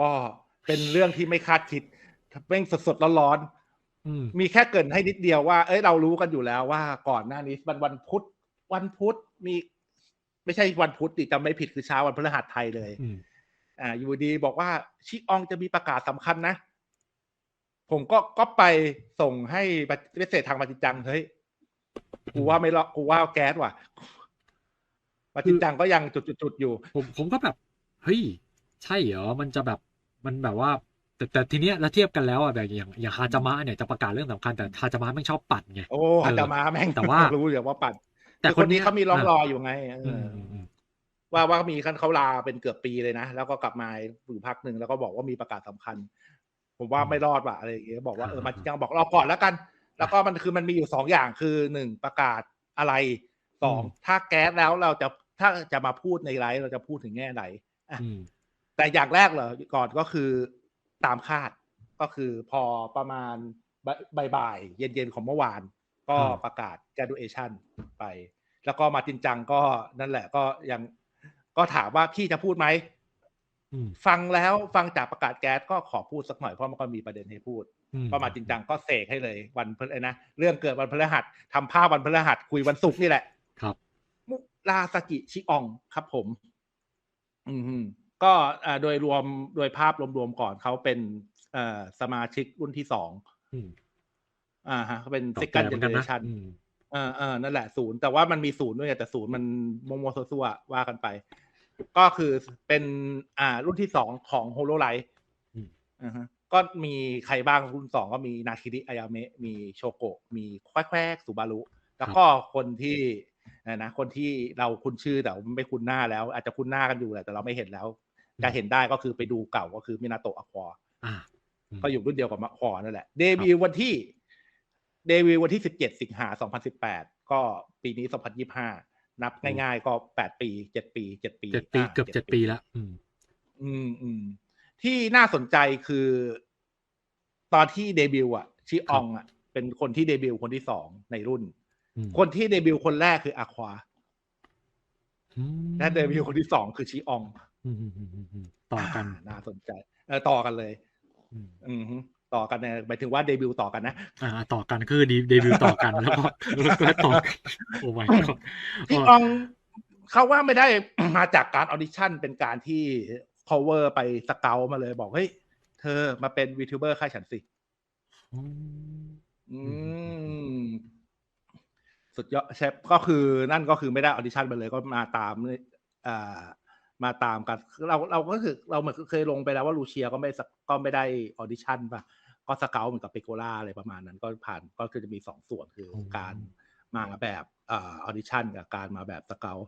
ก็เป็นเรื่องที่ไม่คาดคิดเร่งสดๆร้อนอืมๆมีแค่เกรินให้นิดเดียวว่า เอ้ยเรารู้กันอยู่แล้วว่าก่อนหน้านี้วันวันพุธวันพุธมี ไม่ใช่วันพุธดิจำไม่ผิดคือเช้าวันพฤหัสไทยเลยอืมอ่าอยู่ดีบอกว่าชิอองจะมีประกาศสำคัญนะ ผมก็ก็ไปส่งให้เมสเซจทางมาจิจังเฮ้ยกูว่าไม่รอกูว่าแก๊สว่ะมาจิจังก็ยังจุดๆๆอยู่ ผมผมก็แบบ เฮ้ย ใช่เหรอ มันจะแบบ มันแบบว่า แต่แต่ทีเนี้ยแล้วเทียบกันแล้วอะแบบอย่างอย่างฮาจามะเนี่ยจะประกาศเรื่องสำคัญแต่ฮาจามะไม่งชอบปัดไงโอ้เอออาจจะมาแม่งแต่ว่ารู้อยู่ว่าปัด แต่แต่คคนนเนี้นี้ยเขามีร่องอะรอยอยู่ไงเอออือมอืมอืมว่าว่ามีขั้นเขาลาเป็นเกือบปีเลยนะ แล้วก็กลับมาอยู่พักหนึ่งแล้วก็บอกว่ามีประกาศสำคัญ ผมว่าไม่รอดว่ะอะไรอย่างเงี้ยบอกว่าเออมาจังบอกรอก่อนแล้วกัน แล้วก็มันคือมันมีอยู่สองอย่างคือหนึ่งประกาศอะไรสองถ้าแก๊สแล้วเราจะถ้าจะมาพูดในไลฟ์เราจะพูดถึงแง่ไหนอะอืม แต่อย่างแรกเหรอก่อนก็คือตามคาดก็คือพอประมาณบ่ายๆเย็นๆของเมื่อวาน ก็อ่าประกาศ graduation ไป แล้วก็มาจินจังก็นั่นแหละก็ยังก็ถามว่าพี่จะพูดไหมอืมฟังแล้วฟังจากประกาศแก๊สก็ขอพูดสักหน่อยเพราะมันก็มีประเด็นให้พูดอืมก็มาจินจังก็เสกให้เลย วันพฤหัสนะเรื่องเกิดวันพฤหัสทำภาพวันพฤหัสคุยวันศุกร์นี่แหละ ครับ มุราสกิชิอองครับผม อืมฮึ ก็อ่าโดยรวมโดยภาพรวมๆก่อนเขาเป็นเอ่อสมาชิกรุ่นที่สองอืมอ่าฮะเขาเป็นเก่า second แก่เหมือนกันนะ generation อืมเออเออนั่นแหละศูนย์แต่ว่ามันมีศูนย์ด้วยไงแต่ศูนย์มันมงมซัวๆว่ากันไป ก็คือเป็นอ่ารุ่นที่สองของโฮโลไลท์อืมอ่าฮะก็มีใครบ้างรุ่นสองก็มีนาคิริอายาเมะมีโชโกะมีควายแควกสุบารุแล้วก็คนที่นะนะคนที่เราคุ้นชื่อแต่ไม่คุ้นหน้าแล้ว อาจจะคุ้นหน้ากันอยู่แหละแต่เราไม่เห็นแล้ว จะเห็นได้ก็คือไปดูเก่าก็คือมินาโตะอควาอ่าอืมก็อยู่รุ่นเดียวกับมะคอนั่นแหละ เดบิวต์วันที่ เดบิวต์วันที่สิบเจ็ดสิงหาสองพันสิบแปดก็ปีนี้สองพันยี่ห้านับง่ายๆก็แปดปีเจ็ดปีเจ็ดปีเจ็ดปีาเกือบเจ็ดปีแล้วอืม อืมอืมที่น่าสนใจคือ ตอนที่เดบิวต์อะชิอองอะ เป็นคนที่เดบิวต์คนที่สองในรุ่นอืมคนที่เดบิวต์คนแรกคืออาควาอืมและเดบิวต์คนที่สองคือชิออง อืมอืมอืมอืมอืมต่อกันาน่าสนใจ เออต่อกันเลย อืมอืมฮึต่อกันเนี่ยหมายถึงว่าเดบิวต์ต่อกันนะ อ่า ต่อกันคือดีเดบิวต์ต่อกันแล้วก็แล้วก็ต่อกันโอ้ my god พี่อองเขาว่าไม่ได้มาจากการออดิชั่นเป็นการที่ cover ไปสเกลมาเลยบอกเฮ้ยเธอมาเป็นวีทูเบอร์ค่ายฉันสิอืมอืมสุดยอดเชฟก็คือนั่นก็คือไม่ได้ออดิชั่นไปเลยก็มาตามอ่า มาตามกัน เราเราก็คือเราเหมือนเคยลงไปแล้วว่าลูเชียก็ไม่สักก็ไม่ได้ออดิชั่นป่ะก็สเกลเหมือนกับเปโกล่าอะไรประมาณนั้นก็ผ่านก็คือจะมีสองส่วนคือการมาแบบอ่าออดิชั่นกับการมาแบบสเกล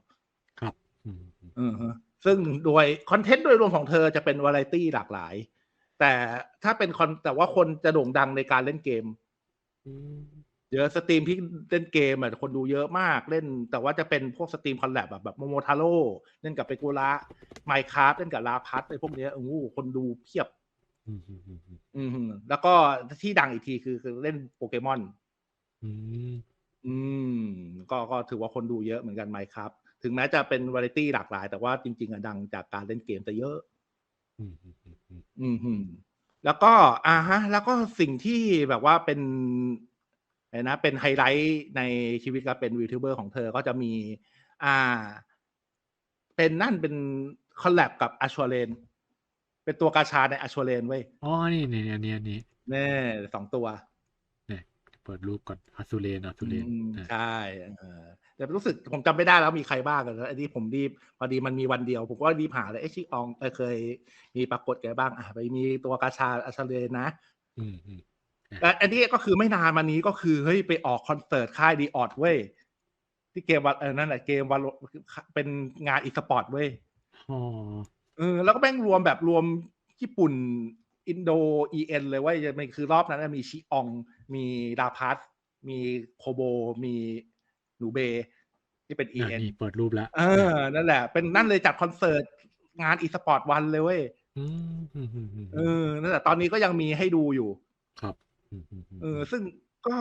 ครับอืมอืมอือฮะซึ่งโดยคอนเทนต์โดยรวมของเธอจะเป็นวาไรตี้หลากหลาย แต่ถ้าเป็นคอนแต่ว่าคนจะโด่งดังในการเล่นเกมอืม เยอะสตรีมที่เล่นเกมอะคนดูเยอะมากเล่น แต่ว่าจะเป็นพวกสตรีมคอลแลบแบบแบบโมโมทาโร่เล่นกับเปโกระไมค r a f t เล่นกับลาพัทไอ้พวกเนี้ยโอ้โหคนดูเพียบ อืมอืมอืมอืมอือฮึแล้วก็ที่ดังอีกทีคือคือเล่นโปเกมอนอืมอืมก็ก็ถือว่าคนดูเยอะเหมือนกันไมค r a f t ถึงแม้จะเป็นวาไรตี้หลากหลาย แต่ว่าจริง ๆอะดังจากการเล่นเกมแต่เยอะอืมอืมอืมอืมอืมฮึแล้วก็อ่าฮะ แล้วก็สิ่งที่แบบว่าเป็นอะไร นะเป็นไฮไลท์ในชีวิตการเป็นวีทูเบอร์ของเธอก็จะมีอ่า เป็นนั่นเป็นคอลแลบกับอ s ช r เลนเป็นตัวกาชาในอ s ช r เลนเว้ยอ๋อนี่นี่นี่นี่นี่แน่สองตัวเนี่ยเปิดรูปก่อนอาซูเรนอาซูเรนอืมอะใช่เออแต่รู้สึกผมจำไม่ได้แล้วมีใครบ้างกันอันนี้ผมรีบพอดีมันมีวันเดียว ผมก็รีบหาเลยเอ้ชิอองเออเคยมีปรากฏแกบ้าง อะไปมีตัวกาชาอ s ช r เลนนะ อืมอืม แต่อันนี้ก็คือไม่นานมานี้ก็คือเฮ้ยไปออกคอนเสิร์ตค่ายดีออดเว้ยที่เกมวันเออนั่นแหละเกมวันเป็นงานอีสปอร์ตเว้ยอ๋อเออแล้วก็แม่งรวมแบบรวมญี่ปุ่นอินโดเอ็นเลยเว้ยจะมันคือรอบนั้นนะมีชิออง มีดาพัสมีโคโบ มีหนูเบ ที่เป็นเอ็อะนนี่เปิดรูปแล้ว เออ นั่นแหละ เป็นนั่นเลยจัดคอนเสิร์ตงานอีสปอร์ตวันเลยเว้ยอืมอืมอืมอืมเออ นั่นแหละ ตอนนี้ก็ยังมีให้ดูอยู่ ครับอืมอืมอืม เออ ซึ่งก็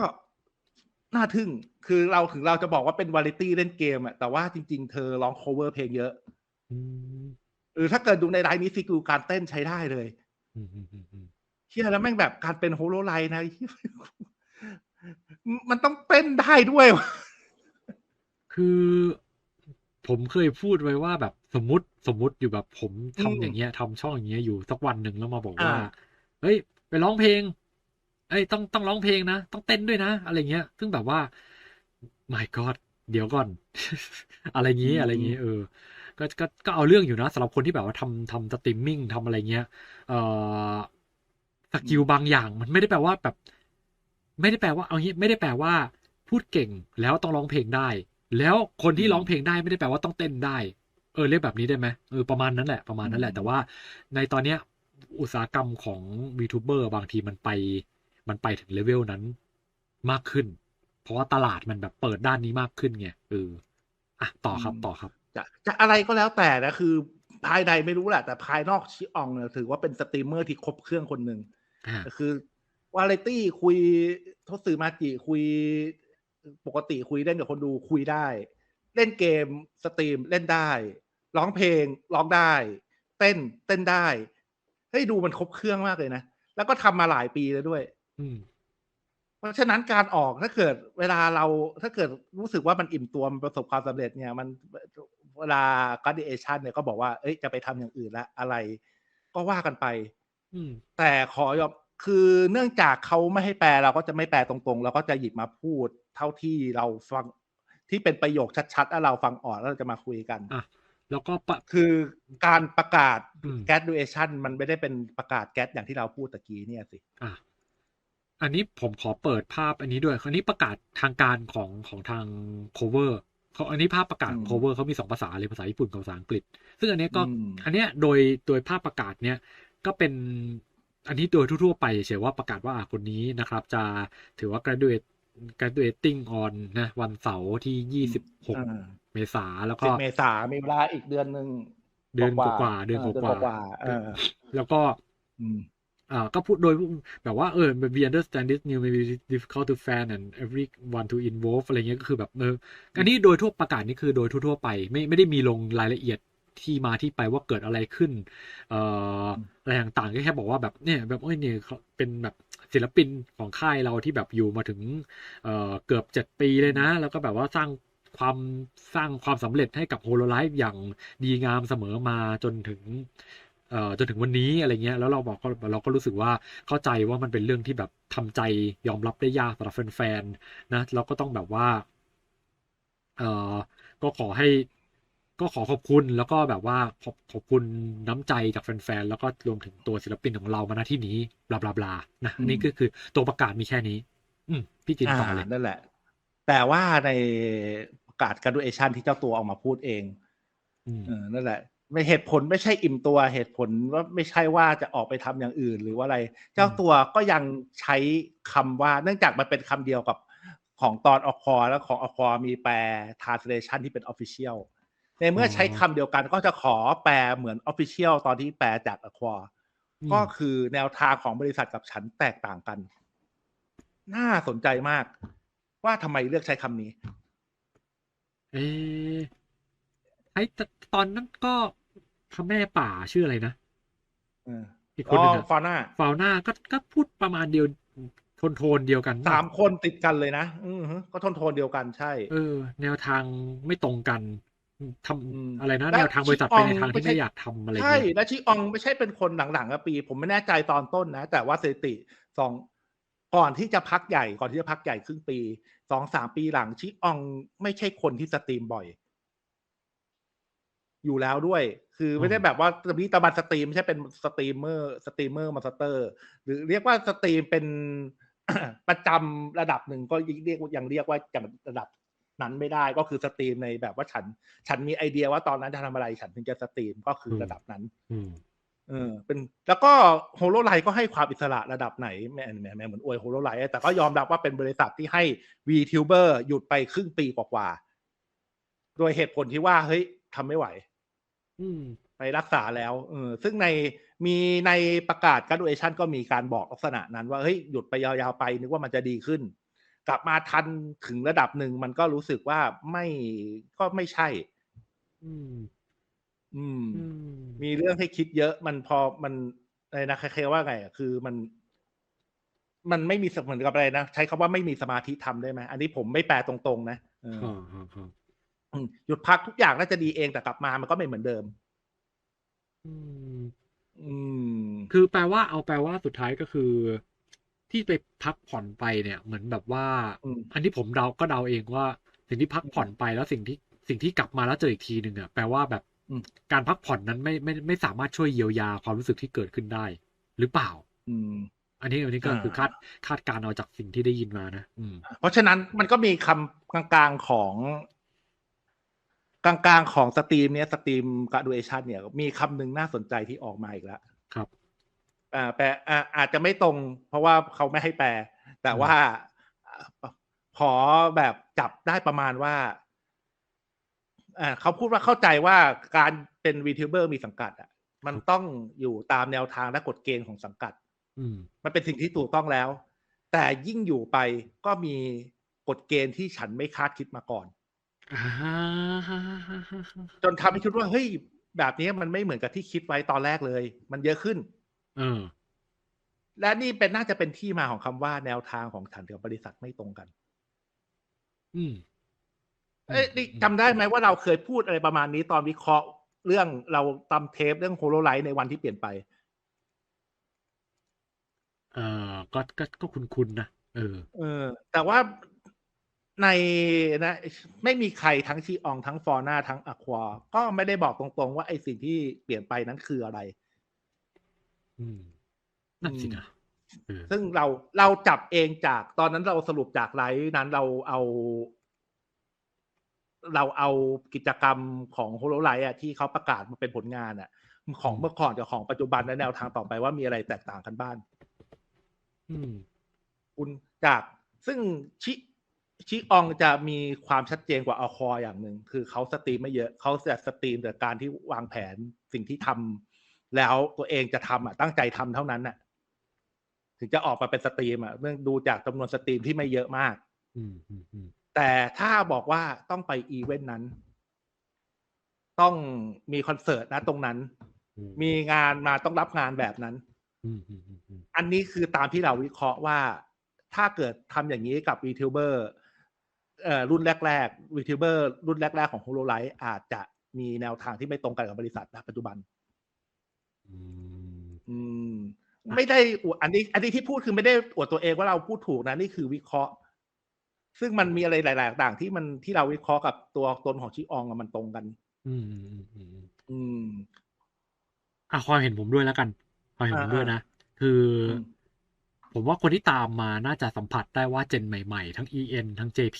น่าทึ่ง คือเราถึงเราจะบอกว่าเป็นวาไรตี้เล่นเกมอะแต่ว่าจริง ๆ เธอร้อง cover เพลงเยอะอืมเออถ้าเกิดดูในไลน์นี้ซิกูการเต้นใช้ได้เลยอืมอืมอืมอืมเชี่ยแล้วแม่งแบบการเป็นโฮโลไลท์นะเหี้ยมันต้องเต้นได้ด้วยวะคือผมเคยพูดไว้ว่าแบบสมมติสมมติอยู่แบบผมทำอย่างเงี้ยทำช่องอย่างเงี้ยอยู่สักวันหนึ่งแล้วมาบอกว่าอ่าเฮ้ย ไปร้องเพลง เอ้ยต้องต้องร้องเพลงนะ ต้องเต้นด้วยนะ อะไรเงี้ย ซึ่งแบบว่า my god เดี๋ยวก่อน อะไรงี้อะไรงี้เออ ก็ก็ก็เอาเรื่องอยู่นะสำหรับคนที่แบบว่าทำทำสตรีมมิ่งทำอะไรเงี้ยเอ่อสกิลบางอย่าง มันไม่ได้แปลว่าแบบ ไม่ได้แปลว่าเอางี้ไม่ได้แปลว่า พูดเก่งแล้วต้องร้องเพลงได้ แล้วคนที่ร้องเพลงได้ไม่ได้แปลว่าต้องเต้นได้ เออเรียกแบบนี้ได้ไหมเออประมาณนั้นแหละประมาณนั้นแหละ แต่ว่าในตอนเนี้ยอุตสาหกรรมของ VTuber บางทีมันไป มันไปถึงเลเวลนั้นมากขึ้น เพราะว่าตลาดมันแบบเปิดด้านนี้มากขึ้นไงเอออะต่อครับต่อครับ จะจะอะไรก็แล้วแต่นะคือ ภายในไม่รู้แหละแต่ภายนอกชิอองเนี่ยถือว่าเป็นสตรีมเมอร์ที่ครบเครื่องคนหนึ่งอ่าคือวาไรตี้คุยทศสื่อมาจิคุยปกติคุยเล่นกับคนดูคุยได้ เล่นเกมสตรีมเล่นได้ ร้องเพลงร้องได้ เต้นเต้นได้เฮ้ยดูมันครบเครื่องมากเลยนะ แล้วก็ทำมาหลายปีแล้วด้วย อืม เพราะฉะนั้นการออกถ้าเกิดเวลาเรา ถ้าเกิดรู้สึกว่ามันอิ่มตัวมันประสบความสำเร็จเนี่ย มันเวลา graduation เนี่ยก็บอกว่า เอ้ย จะไปทำอย่างอื่นละอะไร ก็ว่ากันไป อืม แต่ขอยอม คือเนื่องจากเขาไม่ให้แปล เราก็จะไม่แปลตรง ๆ เราก็จะหยิบมาพูดเท่าที่เราฟัง ที่เป็นประโยคชัด ๆ แล้วเราฟังออกแล้วเราจะมาคุยกัน อะ แล้วก็ปะ คือการประกาศ อืม graduation มันไม่ได้เป็นประกาศแก๊สอย่างที่เราพูดตะกี้เนี่ยสิ อะ อันนี้ผมขอเปิดภาพอันนี้ด้วยอันนี้ประกาศทางการของของทาง cover เขาอันนี้ภาพประกาศของอืม cover เขามีสองภาษาเลยภาษาญี่ปุ่นกับภาษาอังกฤษ ซึ่งอันเนี้ยก็อืมอันเนี้ยโดยโดยภาพประกาศเนี้ยก็เป็นอันนี้โดยทั่วๆไปเฉยว่าประกาศว่าอะคนนี้นะครับ จะถือว่า graduate graduating on นะวันเสาร์ที่ยี่สิบหกอ่าเมษาแล้วสิก็บเมษามีเวลาอีกเดือนหนึ่งเดือนกว่าๆเดือนกว่าๆว่าๆเออแล้วก็ อ่าก็พูดโดยแบบว่าเออ we understand this new may be difficult to fan and everyone to involve อะไรเงี้ยก็คือแบบเอออันนี้โดยทั่วประกาศนี่คือโดยทั่วๆไป ไม่ไม่ได้มีลงรายละเอียดที่มาที่ไปว่าเกิดอะไรขึ้นเอ่ออะไรต่างๆก็แค่บอกว่าแบบเนี่ยแบบเอ้ยเนี่ยเป็นแบบศิลปินของค่ายเราที่แบบอยู่มาถึงเอ่อเกือบเจ็ดปีเลยนะ แล้วก็แบบว่าสร้างความสร้างความสำเร็จให้กับโฮโลไลฟ์อย่างดีงามเสมอมาจนถึง จนถึงวันนี้อะไรเงี้ยแล้วเราบอกก็เราก็รู้สึกว่าเข้าใจว่ามันเป็นเรื่องที่แบบทำใจยอมรับได้ยากสำหรับแฟนๆนะเราก็ต้องแบบว่าเอ่อก็ขอให้ก็ขอขอบคุณแล้วก็แบบว่าขอบขอบคุณน้ำใจจากแฟนๆแล้วก็รวมถึงตัวศิลปินของเรามาณที่นี้บลาบลาบลานะอันนี้ก็คือตัวประกาศมีแค่นี้ อืมพี่จินต่อเลยนั่นแหละ แต่ว่าในประกาศ graduation ที่เจ้าตัวออกมาพูดเองอืมเออนั่นแหละ ไม่เหตุผลไม่ใช่อิ่มตัวเหตุผลว่าไม่ใช่ว่าจะออกไปทำอย่างอื่นหรือว่าอะไร เจ้าตัวก็ยังใช้คำว่าเนื่องจากมันเป็นคำเดียวกับของตอนอคอแล้วของอคอมีแปล translation ที่เป็น official ในเมื่อใช้คำเดียวกันก็จะขอแปลเหมือน official ตอนที่แปลจากอคออืมก็คือแนวทางของบริษัทกับฉันแตกต่างกัน น่าสนใจมาก ว่าทำไมเลือกใช้คำนี้ เออไอ้ตตอนนั้นก็ พระแม่ป่าชื่ออะไรนะเอออีกคอ๋นหนึงออะฟาน่าฟาวน่าก็ก็พูดประมาณเดียวโทนโทนเดียวกันป่ะสามคนติดกันเลยนะอือฮึก็โทนโทนเดียวกันใช่ เออ แนวทางไม่ตรงกันทอืมำอะไรนะและแนวทางบริษัทชิไปอองในทางที่ไม่ใช่ไม่อยากทำอะไรใช่เงี้ยและชิอองไม่ใช่เป็นคนหลังๆอะปี ผมไม่แน่ใจตอนต้นนะ แต่ว่าสถิติสองก่อนที่จะพักใหญ่ก่อนที่จะพักใหญ่ครึ่งปีสองสามปีหลังชิอองไม่ใช่คนที่สตรีมบ่อย อยู่แล้วด้วย คือไม่ได้แบบว่าตะบี้ตะบันสตรีมไม่ใช่เป็นสตรีมเมอร์สตรีมเมอร์มาสเตอร์ หรือเรียกว่าสตรีมเป็นประจำระดับหนึ่งก็เรียกยังเรียกว่าอย่างระดับนั้นไม่ได้ก็คือสตรีมในแบบว่าฉัน ฉันมีไอเดียว่าตอนนั้นจะทำอะไรฉันถึงจะสตรีมก็คือระดับนั้นอืมเออเป็นแล้วก็โฮโลไลท์ก็ให้ความอิสระระดับไหนแหม่แหม่แหม่เหมือนอวยโฮโลไลท์แต่ก็ยอมรับว่าเป็นบริษัทที่ให้ VTuber หยุดไปครึ่งปีกว่าๆโดยเหตุผลที่ว่าเฮ้ยทำไม่ไหว อืม ไปรักษาแล้วเออซึ่งในมีในประกาศ graduation ก็มีการบอกลักษณะนั้น ว่าเฮ้ยหยุดไปยาวๆไปนึกว่ามันจะดีขึ้น กลับมาทันถึงระดับหนึ่งมันก็รู้สึกว่าไม่ก็ไม่ใช่ อืม อืม อืม มีเรื่องให้คิดเยอะมันพอมันอะไรนะใครๆว่าไงอะคือมัน มันไม่มีสเหมือนกับอะไรนะ ใช้คำว่าไม่มีสมาธิทำได้ไหมอันนี้ผมไม่แปลตรงๆ นะเออ อ่าอ่าอ่าอืม หยุดพักทุกอย่างน่าจะดีเองแต่กลับมามันก็ไม่เหมือนเดิม อืม อืม คือแปลว่าเอาแปลว่าสุดท้ายก็คือ ที่ไปพักผ่อนไปเนี่ย เหมือนแบบว่า อืม อันที่ผมเดาก็เดาเองว่า สิ่งที่พักผ่อนไปแล้วสิ่งที่สิ่งที่กลับมาแล้วเจออีกทีหนึ่งอะแปลว่าแบบอืม การพักผ่อนนั้นไม่ไม่ไม่สามารถช่วยเยียวยาความรู้สึกที่เกิดขึ้นได้ หรือเปล่า อืม อันนี้อันนี้ก็อ่า คือคาดคาดการณ์เอาจากสิ่งที่ได้ยินมานะอืม เพราะฉะนั้นมันก็มีคำกลางๆของ กลางๆของสตรีมเนี้ยสตรีมก a ดูเอชันเนี่ย มีคำหนึ่งน่าสนใจที่ออกมาอีกแล้วครับ อ่าแปลอ่าอาจจะไม่ตรง เพราะว่าเขาไม่ให้แปล แต่ว่าอ่าขอแบบจับได้ประมาณว่าอ่าเขาพูดว่าเข้าใจว่าการเป็นวีทูเบอร์มีสังกัดอะ มันต้องอยู่ตามแนวทางและกฎเกณฑ์ของสังกัดอืมมันเป็นสิ่งที่ถูกต้องแล้ว แต่ยิ่งอยู่ไปก็มีกฎเกณฑ์ที่ฉันไม่คาดคิดมาก่อนอ่า จนทำให้คิดว่าเฮ้ยแบบนี้มันไม่เหมือนกับที่คิดไว้ตอนแรกเลย มันเยอะขึ้นเออและนี่เป็นน่าจะเป็นที่มาของคำว่าแนวทางของฉันกับบริษัทไม่ตรงกัน อืมเอ้ยนี่จำได้ไหมว่าเราเคยพูดอะไรประมาณนี้ตอนวิเคราะห์เรื่องเราตำเทปเรื่องโฮโลไลท์ในวันที่เปลี่ยนไป เออก็ก็ก็คุ้นคุ้นๆนะเออ เออ แต่ว่า ในนะไม่มีใครทั้งชีอองทั้งฟอร์นาทั้งอควา ก็ไม่ได้บอกตรงๆ ว่าไอ้สิ่งที่เปลี่ยนไปนั้นคืออะไร อืมนั่นสินะเออซึ่งเราเราจับเองจากตอนนั้นเราสรุปจากไลฟ์นั้นเราเอา เราเอากิจกรรมของโฮโลไลท์อะที่เขาประกาศมาเป็นผลงานอะของเมื่อก่อนกับของปัจจุบันและแนวทางต่อไปว่ามีอะไรแตกต่างกันบ้างอืม คุณจากซึ่งชิ ชิอองจะมีความชัดเจนกว่าอคออย่างหนึ่งคือเขาสตรีมไม่เยอะเขาจะสตรีมแต่การที่วางแผนสิ่งที่ทำแล้วตัวเองจะทำอะตั้งใจทำเท่านั้นน่ะ ถึงจะออกมาเป็นสตรีมอะเรื่องดูจากจำนวนสตรีมที่ไม่เยอะมากอืแต่ถ้าบอกว่าต้องไปอีเวนต์นั้น ต้องมีคอนเสิร์ตนะตรงนั้น มีงานมาต้องรับงานแบบนั้นอันนี้คือตามที่เราวิเคราะห์ว่า ถ้าเกิดทำอย่างนี้กับ VTuber เอ่อรุ่ นแรกๆ VTuber รุ่นแรก ๆ ของ HoloLive อาจจะมีแนวทางที่ไม่ตรงกันกับบริษัทณปัจจุบันอืมอืม ไม่ได้อวดอันนี้ อันนี้ที่พูดคือไม่ได้อวดตัวเองว่าเราพูดถูกนะนี่คือวิเคราะห์ ซึ่งมันมีอะไรหลาย ๆ ต่างที่มันที่เราวิเคราะห์กับตัวตนของชิอองอะมันตรงกันอืมอืมอืมอืมอืมอะความเห็นผมด้วยแล้วกันความเห็นผมด้วยนะคืออืม ผมว่าคนที่ตามมาน่าจะสัมผัสได้ว่าเจนใหม่ๆ ทั้ง EN ทั้ง JP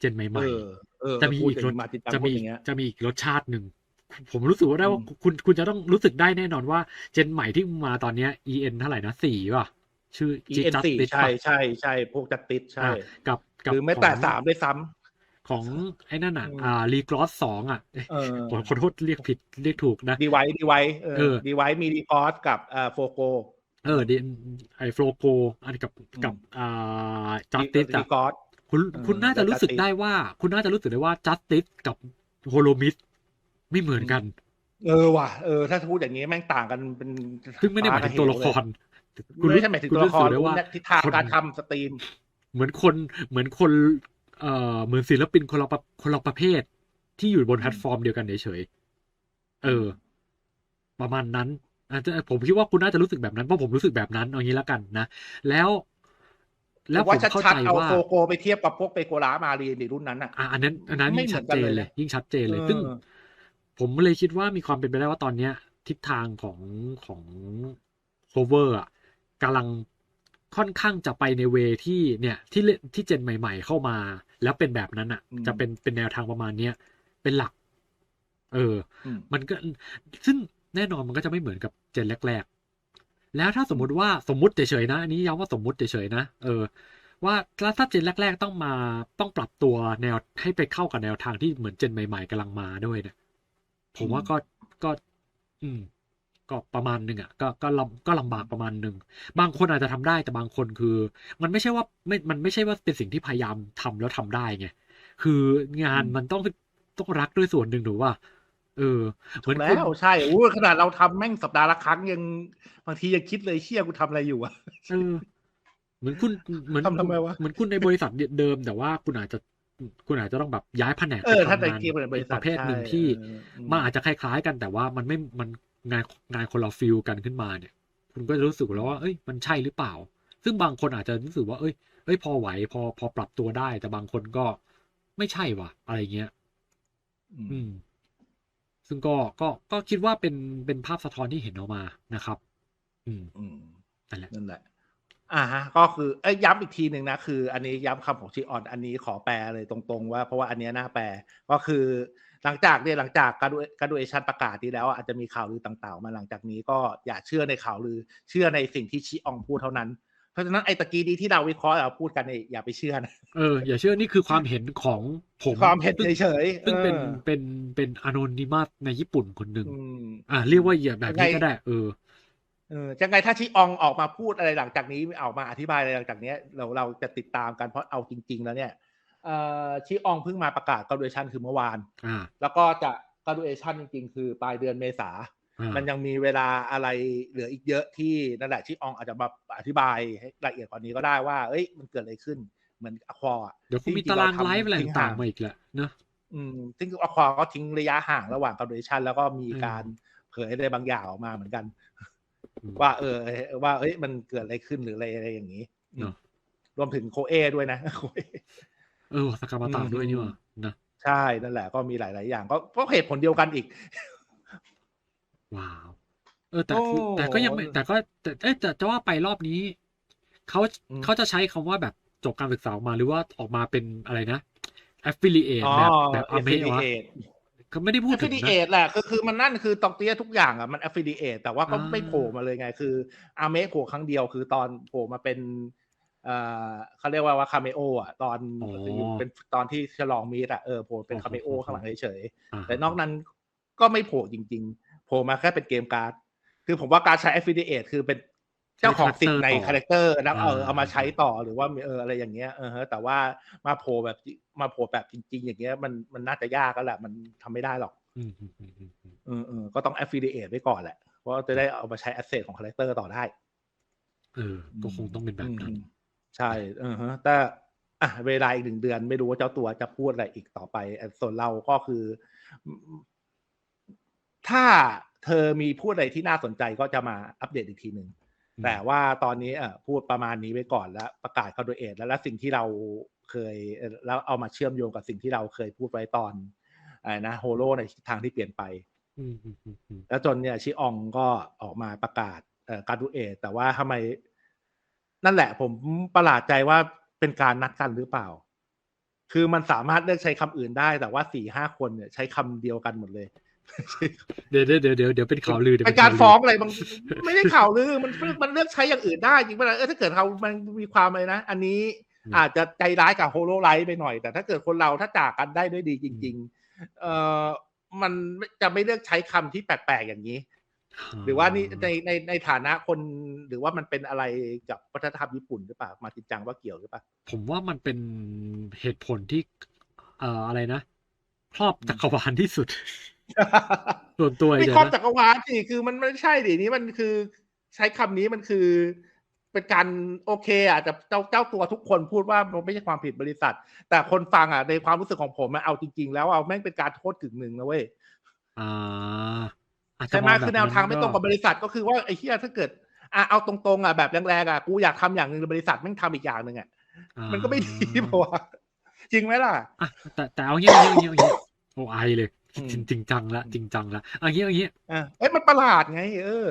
เจนใหเอม่อเออๆจะมีพูดอีกย่างรสนี้มาติดตามจะพูดมีอย่างเงี้ยจะมีอีกรสชาติหนึ่งผมรู้สึกว่าได้ว่าอืมคุณคุณจะต้องรู้สึกได้แน่นอนว่าเจนใหม่ที่มาตอนเนี้ย EN เท่าไหร่นะสี่ป่ะ ชื่อ EN สี่ Justice ใช่ป่ะใช่ใช่พวกจัดติดใช่อะกับกับหรือไม่แต่ของสามด้วยซ้ำของไอ้นั่นอะอืมอ่ารีกรอสสองอะเอ๊ะเออผมขอโทษเรียกผิดเรียกถูกนะดีไวดีไวเอเอออดีไวมีดีคอร์สกับเอ่อโฟโก เออดีไอโฟโกอันกับอืมกับอ่าจัสติสดีอะคอร์สคุณเออคุณน่าจะรู้สึก Justice ได้ว่า คุณน่าจะรู้สึกได้ว่าจัสติสกับโฮโลมิดไม่เหมือนกัน เออว่ะเออถ้าพูดอย่างนี้แม่งต่างกันเป็นซึ่งไม่ได้หมายถึงตัวละครคุณไม่ใช่หมายถึงตัวละครณสึกได้ว่าทิศทางคนการทำสตรีม เหมือนคนเหมือนคนเอ่อเหมือนศิลปินคนละประคนละประเภทที่อยู่บนแพลตฟอร์มเดียวกันเฉยๆเออ ประมาณนั้น อาจจะผมคิดว่าคุณน่าจะรู้สึกแบบนั้นเพราะผมรู้สึกแบบนั้นเอางี้แล้วกันนะแล้วแล้วผว่ามเข้าชัดใจๆเอาว่าโฟโกไปเทียบกับพวกเปโกลามารีในรุ่นนั้นอะอะอันนั้นอันนั้นไม่ยิ่งเหมืชัอดนกันเจนเลยเลยนะยิ่งชัดเจนเลยเออซึ่ง ผมเลยคิดว่ามีความเป็นไปได้ว่าตอนเนี้ย ทิศทางของของโคเวอร์อะกำลังค่อนข้างจะไปในเวที่เนี่ยที่เล่นที่เจนใหม่ ๆ เข้ามา แล้วเป็นแบบนั้นอะ จะเป็นเป็นแนวทางประมาณเนี้ยเป็นหลัก เอออืมมันก็ซึ่ง แน่นอนมันก็จะไม่เหมือนกับเจนแรกๆ แล้วถ้าสมมุติว่าสมมติเฉยๆนะอันนี้ย้ำว่าสมมติเฉยๆนะเออว่าถ้าเจนแรก ๆ ต้องมาต้องปรับตัวแนวให้ไปเข้ากับแนวทางที่เหมือนเจนใหม่ ๆกำลังมาด้วยเนี่ยผมว่าก็ก็ อืม ก็ประมาณหนึ่งอะก็ก็ลำก็ลำบากประมาณหนึ่งบางคนอาจจะทำได้แต่บางคนคือ มันไม่ใช่ว่าไม่มันไม่ใช่ว่าเป็นสิ่งที่พยายามทำแล้วทำได้ไงคืองานมมันต้องต้องรักด้วยส่วนหนึ่งหรือว่า เออเหถูมือกนแล้คุณวใช่โอ้ขนาดเราทำแม่งสัปดาห์ละครั้งยังบางทียังคิดเลยเชี่ยกูทำอะไรอยู่อะเออเหมือนคุณเหมือนทำทำไมวะเหมือนคุณในบริษัทเดิม แต่ว่าคุณอาจจะคุณอาจจะต้องแบบย้ายแผนกเออไปถ้าในทำงานเกมในบริษัปทระเภทหนึ่งใช่ที่เอออืมมันอาจจะคล้ายๆกันแต่ว่ามันไม่มันงานงานคนละฟิลกันขึ้นมาเนี่ย คุณก็จะรู้สึกแล้วว่าเอ้ยมันใช่หรือเปล่า ซึ่งบางคนอาจจะรู้สึกว่าเอ้ยเอ้ยพอไหวพอพอปรับตัวได้ แต่บางคนก็ไม่ใช่ว่ะอะไรเงี้ย อืมอืม ซึ่งก็ก็ก็คิดว่าเป็นเป็นภาพสะท้อนที่เห็นออกมานะครับ อืมอืมนั่นแหละนั่นแหละอ่าฮะก็คือเอ้ยย้ำอีกทีหนึ่งนะคือ อันนี้ย้ำคำของชิออน อันนี้ขอแปลเลยตรงๆ ว่าเพราะว่าอันเนี้ยน่าแปลก็คือหลังจากเนี่ยหลังจากการดูการดูเอชันประกาศนี้แล้วอาจจะมีข่าวลือต่างๆ มาหลังจากนี้ก็อย่าเชื่อในข่าวลือเชื่อในสิ่งที่ชิอองพูดเท่านั้น เพราะฉะนั้นไอ้ตะกี้นี้ที่เราวิเคราะห์เราพูดกันเนี่ยอย่าไปเชื่อนะเอออย่าเชื่อนี่คือความเห็นของผมความเห็นซึ่งเฉยๆซึ่งเป็นออเป็นเป็นอ n นนิมัสในญี่ปุ่นคนหนึ่งอืมอ่าเรียกว่าอย่าแบบนี้ยังไงก็ได้ เออเออจังไงถ้าชิอองออกมาพูดอะไรหลังจากนี้ออกมาอธิบายอะไรหลังจากเนี้ยเราเราจะติดตามกันเพราะเอาจริง ๆ แล้วเนี่ยเอ่อชิอองเพิ่งมาประกาศ graduation คือเมื่อวานอ่าแล้วก็จะ graduation จริง ๆ คือปลายเดือนเมษาอ่า มันยังมีเวลาอะไรเหลืออีกเยอะที่นั่นแหละชิอองอาจจะมาอธิบายให้ละเอียดกว่านี้ก็ได้ว่า เอ้ย มันเกิดอะไรขึ้นเหมือนอควาเดี๋ยวคงมีตารางไลฟ์อะไรต่างๆมาอีกแหละเนอะอืมซึ่งอควาก็ทิ้งระยะห่างระหว่าง graduation แล้วก็มีอืมการเผยอะไรบางอย่างออกมาเหมือนกันอืมว่า เออ ว่า เอ้ย มันเกิดอะไรขึ้นหรืออะไรอะไรอย่างนี้เนอะรวมถึงโคเอด้วยนะโคเอเออสกามาตาอืมด้วยนี่หว่านะใช่นั่นแหละก็มีหลาย ๆ อย่าง ก็ก็เหตุผลเดียวกันอีก ว้าว เออ แต่คือโอ้ แต่ก็ยังไม่แต่ก็แต่เอ๊ะแต่จะว่าไปรอบนี้เขาอืม เขาจะใช้คำว่าแบบจบการศึกษาออกมาหรือว่าออกมาเป็นอะไรนะ affiliate อ๋อแบบแบบอเมะวะ affiliate เขาไม่ได้พูดถึงนะ affiliate แหละคือคือมันนั่นคือตอกเตี้ยทุกอย่างอะมัน affiliate แต่ว่าก็อ่า ไม่โผล่มาเลยไง คืออาเมะโผล่ครั้งเดียวคือตอนโผล่มาเป็นเอ่อเขาเรียกว่าว่าคาเมโออะตอนอ๋ออยู่เป็นตอนที่ฉลองมีดอะเออโผล่เป็นอ๋อคาเมโออ๋อ ข้างหลังเฉยๆอ่าแต่นอกนั้นก็ไม่โผล่จริงๆโผ ล่มาแค่เป็นเกมการ์ด คือผมว่าการใช้ affiliate คือเป็นเจ้าของสิทธิ์ในคาแรคเตอร์แล้วเอาอ่าเอามาใช้ต่อหรือว่ามีเอออะไรอย่างเงี้ยเออฮะแต่ว่ามาโผล่แบบมาโผล่แบบจริง ๆ อย่างเงี้ยมันมันน่าจะยากแล้วแหละ มันทำไม่ได้หรอกอืมอืมอืมอืมอืมเออเออก็ต้อง affiliate ไว้ก่อนแหละเพราะจะได้เอามาใช้ asset ของคาแรคเตอร์ต่อได้เออก็คงต้องเป็นแบบนั้นอืมใช่เออฮะแต่อะเวลาอีกหนึ่งเดือนไม่รู้ว่าเจ้าตัวจะพูดอะไรอีกต่อไปอะส่วนเราก็คือ ถ้าเธอมีพูดอะไรที่น่าสนใจก็จะมาอัปเดตอีกทีหนึ่งอืมแต่ว่าตอนนี้เอ่อพูดประมาณนี้ไว้ก่อนแล้วประกาศคาร์ดเอทแล้วและสิ่งที่เราเคยเอ่อแล้วเอามาเชื่อมโยงกับสิ่งที่เราเคยพูดไว้ตอนอะไรนะโฮโลในทิศทางที่เปลี่ยนไปอืมอืมอืมอืมแล้วจนเนี่ยชิอองก็ออกมาประกาศเอ่อการดูเอทแต่ว่าทำไม นั่นแหละผมประหลาดใจว่าเป็นการนัดกันหรือเปล่า คือมันสามารถเลือกใช้คำอื่นได้ แต่ว่าสี่ห้าคนเนี่ยใช้คำเดียวกันหมดเลย เดี๋ยวเดี๋ยวเดี๋ยวเดี๋ยวเดี๋ยวเป็นข่าวลือเดี๋ยวเป็นนการข่วลืฟ้องอะไรบางไม่ได้ข่าวลือมันมันเลือกใช้อย่างอื่นได้จริงป่ะเออถ้าเกิดเขามันมีความอะไรนะ อันนี้อาจจะใจร้ายกับโฮโลไลท์ไปหน่อย แต่ถ้าเกิดคนเราถ้าจากกันได้ด้วยดีจริง ๆ เออมันจะไม่เลือกใช้คำที่แปลกๆอย่างนี้ หรือว่านี่ในในในฐานะคนหรือว่ามันเป็นอะไรกับวัฒนธรรมญี่ปุ่นหรือเปล่ามาจริงจังว่าเกี่ยวหรือเปล่าผมว่ามันเป็นเหตุผลที่ เอ่ออะไรนะ ครอบจักรวาลที่สุด ส่วนตัวไม่เดี๋ยครอบวนะจักรวาลสิคือมันไม่ใช่ดินี่มันคือใช้คำนี้มันคือ เป็นการโอเคอาจจะเจ้าเจ้าตัวทุกคนพูดว่ามันไม่ใช่ความผิดบริษัท แต่คนฟังอะในความรู้สึกของผมมันเอาจริง ๆ แล้วเอาแม่งเป็นการโทษกึ่งหนึ่งนะเว้ยอ่าอาจจะใช่ไหมมองบบคือแนวทางไม่ตรงกับบริษัทก็คือว่าไอ้เหี้ยถ้าเกิดอะเอาตรงๆอะแบบแรงๆอะกูอยากทำอย่างหนึ่งในบริษัทแม่งทำอีกอย่างหนึ่งอะอ่ามันก็ไม่ดีป่าวะจริงไหมล่ะอะแต่แต่เอางี้เอางี้เอางี้เอางี้โอ้ไอเลยอืม จริงจริงจังละจริงจังละเอางี้เอางี้อะเอ้ยมันประหลาดไง เออ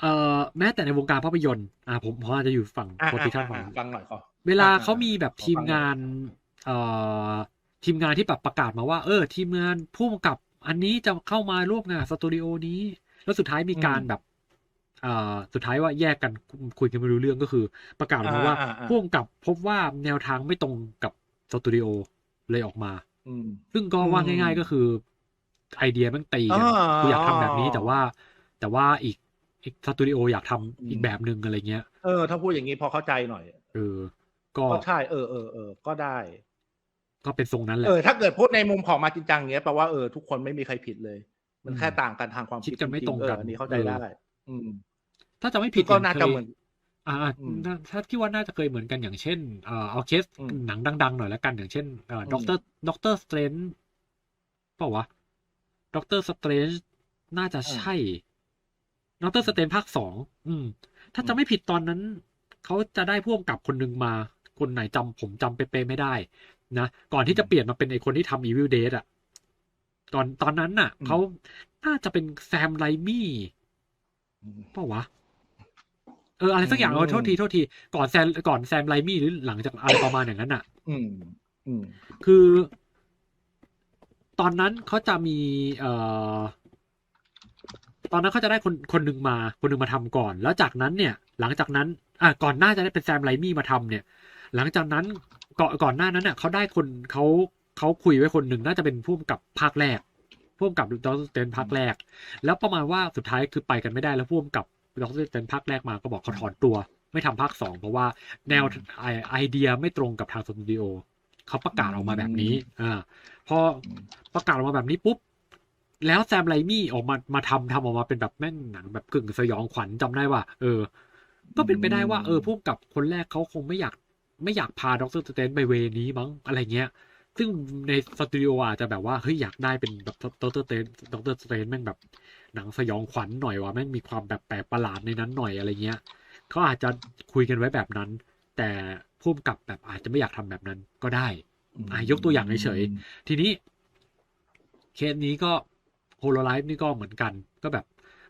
เอ่อแม้แต่ในวงการภาพยนตร์อ่าผมผมอาจจะอยู่ฝั่งอะโพสิชันอะฝั่งอะนี้ฟังหน่อยขอเวลาอะเขามีแบบขอทีมฟังหน่อยงานเอ่อทีมงานที่แบบประกาศมาว่า เออ ทีมงานผู้กำกับอันนี้จะเข้ามาร่วมงานสตูดิโอนี้ แล้วสุดท้ายมีการแบบเอ่อสุดท้ายว่าแยกกันคุยกันไม่รู้เรื่องก็คือ ประกาศออกมาว่าอ่าอ่าอ่าผู้กำกับพบว่าแนวทางไม่ตรงกับสตูดิโอเลยออกมาอืมซึ่งก็ว่าง่าย ๆ ก็คือ ไอเดียมันตีกันอ่ากูอยากทำแบบนี้แต่ว่า แต่ว่าอีกอีกสตูดิโออยากทำอืมอีกแบบหนึ่งอะไรเงี้ยเออถ้าพูดอย่างนี้พอเข้าใจหน่อยเออก็ก็ใช่เออเออเออก็ได้ ก็เป็นทรงนั้นแหละเออถ้าเกิดพูดในมุมของมาจริงจังอย่างเงี้ยแปลว่าเออทุกคนไม่มีใครผิดเลย มันแค่ต่างกันทางความคิดกันไม่ตรงกันเอออันนี้เข้าใจเออได้อืม ถ้าจะไม่ผิดก็ย่งน่าเคจะยเหมือนอ่าอืมน่าถ้าที่ว่าน่าจะเคยเหมือนกันอย่างเช่นเอ่อเอาเคสอืมหนังดัง ๆ หน่อยแล้วกันอย่างเช่นเอ่ออืมด็อกเตอร์ด็อกเตอร์สเตรนเปล่าวะ ด็อกเตอร์สเตรนน่าจะใช่ด็อกเตอร์สเตรนภาคสองอืม ถ้าจะไม่ผิดตอนนั้น เขาจะได้พ่วงกับคนหนึ่งมา คนไหนจำผมจำเป๊ะๆไม่ได้ นะ ก่อนที่จะเปลี่ยนมาเป็นไอคนที่ทำ Evil Dead อะก่อนตอนนั้นน่ะอืมเขาน่าจะเป็นแซมไลมี่เปล่าวะ เออ อะไรสักอย่างอืมเออโทษทีโทษที ก่อนแซมก่อนแซมไลมี่หรือหลังจากอะไรประมาณอย่างนั้นอะ อืม อืม คือ ตอนนั้นเขาจะมีเอ่อตอนนั้นเขาจะได้คนคนหนึ่งมา คนหนึ่งมาทำก่อน แล้วจากนั้นเนี่ย หลังจากนั้นอะก่อนหน้าจะได้เป็นแซมไลมี่มาทำเนี่ย หลังจากนั้นก่อนก่อนหน้านั้นเนี่ยเขาได้คนเขาเขาคุยไว้คนหนึ่งน่าจะเป็นผู้กำกับภาคแรกผู้กำกับดรสเตนภาคแรก แล้วประมาณว่าสุดท้ายคือไปกันไม่ได้แล้วผู้กำกับดรสเตนภาคแรกมาก็บอกเขาถอนตัว ไม่ทำภาคสองเพราะว่าแนวไอไอเดียไม่ตรงกับทางสตูดิโอ เขาประกาศออกมาแบบนี้อ่าพออืมประกาศออกมาแบบนี้ปุ๊บแล้วแซมไลมี่ออกมามาทำทำออกมาเป็นแบบแม่งหนังแบบกึ่งสยองขวัญจำได้ว่า เออ ก็เป็นไปได้ว่า เออพวกกับคนแรกเขาคงไม่อยากไม่อยากพาดรสเตนไปเวนี้มั้งอะไรเงี้ย ซึ่งในสตูดิโออาจจะแบบว่าเฮ้ยอยากได้เป็นแบบดรสเตนดรสเตนแม่งแบบหนังสยองขวัญหน่อยว่ะแม่งมีความแบบแปลกประหลาดในนั้นหน่อยอะไรเงี้ยเขาอาจจะคุยกันไว้แบบนั้น แต่ พุ่มกับแบบอาจจะไม่อยากทำแบบนั้นก็ได้อะยกตัวอย่างเฉยทีนี้ เคสนี้ก็โฮโลไลฟ์นี่ก็เหมือนกัน ก็แบบ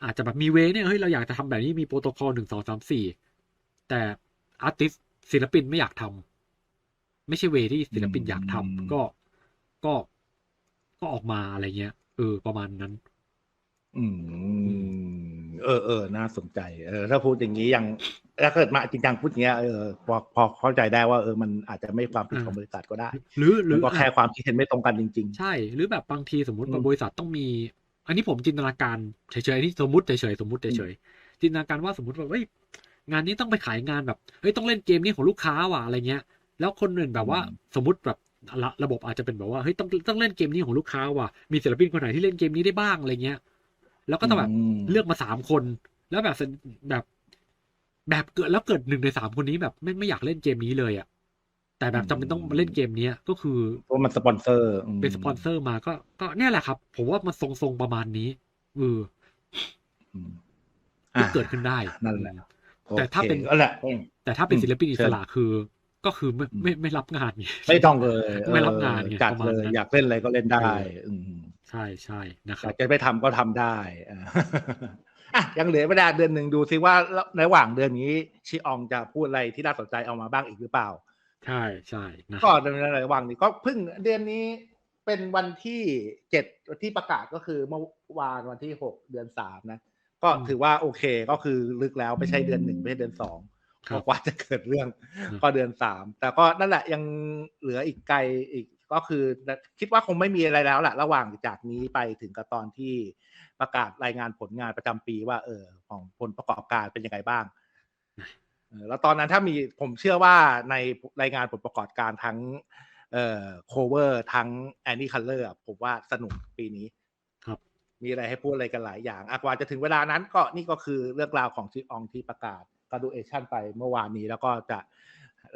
อาจจะแบบมีเวเนี่ยเฮ้ยเราอยากจะทำแบบนี้มีโปรโตคอลหนึ่งสองสามสี่แต่อาร์ติสศิลปินไม่อยากทำไม่ใช่เวที่ศิลปินอยากทำก็ก็ก็ออกมาอะไรเงี้ยเออประมาณนั้น อืม เออเออน่าสนใจ เออ ถ้าพูดอย่างนี้ยังถ้าเกิดมาจริงจังพูดอย่างเงี้ยเออพอพอเข้าใจได้ว่าเออมันอาจจะไม่ความผิดของบริษัทก็ได้ หรือหรืมัอนก็แค่ความคิดเห็นไม่ตรงกันจริงใช่ หรือแบบบางทีสมมติอืมว่าบริษัทต้องมี อันนี้ผมจินตนาการเฉยๆอันนี้สมมติเฉยๆสมมติเฉยๆจินตนาการว่าสมมติว่าเฮ้ยงานนี้ต้องไปขายงานแบบเฮ้ยต้องเล่นเกมนี้ของลูกค้าว่ะอะไรเงี้ย แล้วคนอื่นแบบว่าอืมสมมติแบบระระบบอาจจะเป็นแบบว่าเฮ้ยต้องต้องเล่นเกมนี้ของลูกค้าว่ะมีศิลปินคนไหนที่เล่นเกมนี้ได้บ้างอะไรเงี้ย แล้วๆก็ต้องแบบมเลือกมาสามคน แล้วแบบแบบแบบเกิดแล้วเกิดหนึ่งในสามคนนี้แบบไม่งไม่อยากเล่นเกมนี้เลยอะแต่แบบจำเป็นต้องมาเล่นเกมเนี้ยก็คือเพราะมันสปอนเซอร์อืมเป็นสปอนเซอร์มาก็ ก็เนี่ยแหละครับ ผมว่ามันทรงๆประมาณนี้เอออืมที่อะเกิดขึ้นได้นั่นแหละแต่ถ้าเป็นโอคก็แหละอืมแต่ถ้าเป็นอืมศิลปินอิสระเชิญคือ ก็คือไม่อืมไม่ไม่รับงานไงไม่ต้องเลย ไม่รับงานเออไงจัดประมาณเลยนั้นอยากเล่นอะไรก็เล่นได้ อืม ใช่ใช่นะคอรัยาบกจะไปทำก็ทำได้อ่าอะยังเหลือเวลาเดือนหนึ่งดูซิว่าระหว่างเดือนนี้ชิอองจะพูดอะไรที่น่าสนใจเอามาบ้างอีกหรือเปล่า ใช่ใช่นะคก็รับในระหว่างนี้ก็เพิ่งเดือนนี้เป็นวันที่เจ็ดที่ประกาศก็คือเมื่อวานวันที่หกเดือนสามนะ ก็ถือว่าโอเคก็คือลึกแล้วไม่ใช่เดือนหนึ่งไม่ใช่เดือนสองครับกว่าจะเกิดเรื่องอืมก็เดือนสามแต่ก็นั่นแหละยังเหลืออีกไกลอีก ก็คือคิดว่าคงไม่มีอะไรแล้วแหละระหว่างจากนี้ไปถึงกับตอนที่ประกาศรายงานผลงานประจำปีว่าเออของผลประกอบการเป็นยังไงบ้างเออแล้วตอนนั้นถ้ามีผมเชื่อว่าในรายงานผลประกอบการทั้งเอ่อโคเวอร์ทั้งแอนนี่คัลเลอร์ผมว่าสนุกปีนี้ครับมีอะไรให้พูดอะไรกันหลายอย่างอะกว่าจะถึงเวลานั้นก็นี่ก็คือเรื่องราวของชิอองที่ประกาศ graduation ไปเมื่อวานนี้แล้วก็จะ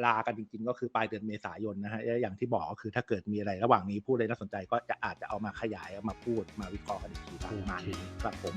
ลากันจริงๆ ก็คือปลายเดือนเมษายนนะฮะแล้วอย่างที่บอกก็คือถ้าเกิดมีอะไรระหว่างนี้พูดอะไรน่าสนใจก็จะอาจจะเอามาขยายเอามาพูดมาวิเคราะห์กันอีกทีประมาณนี้ครับผม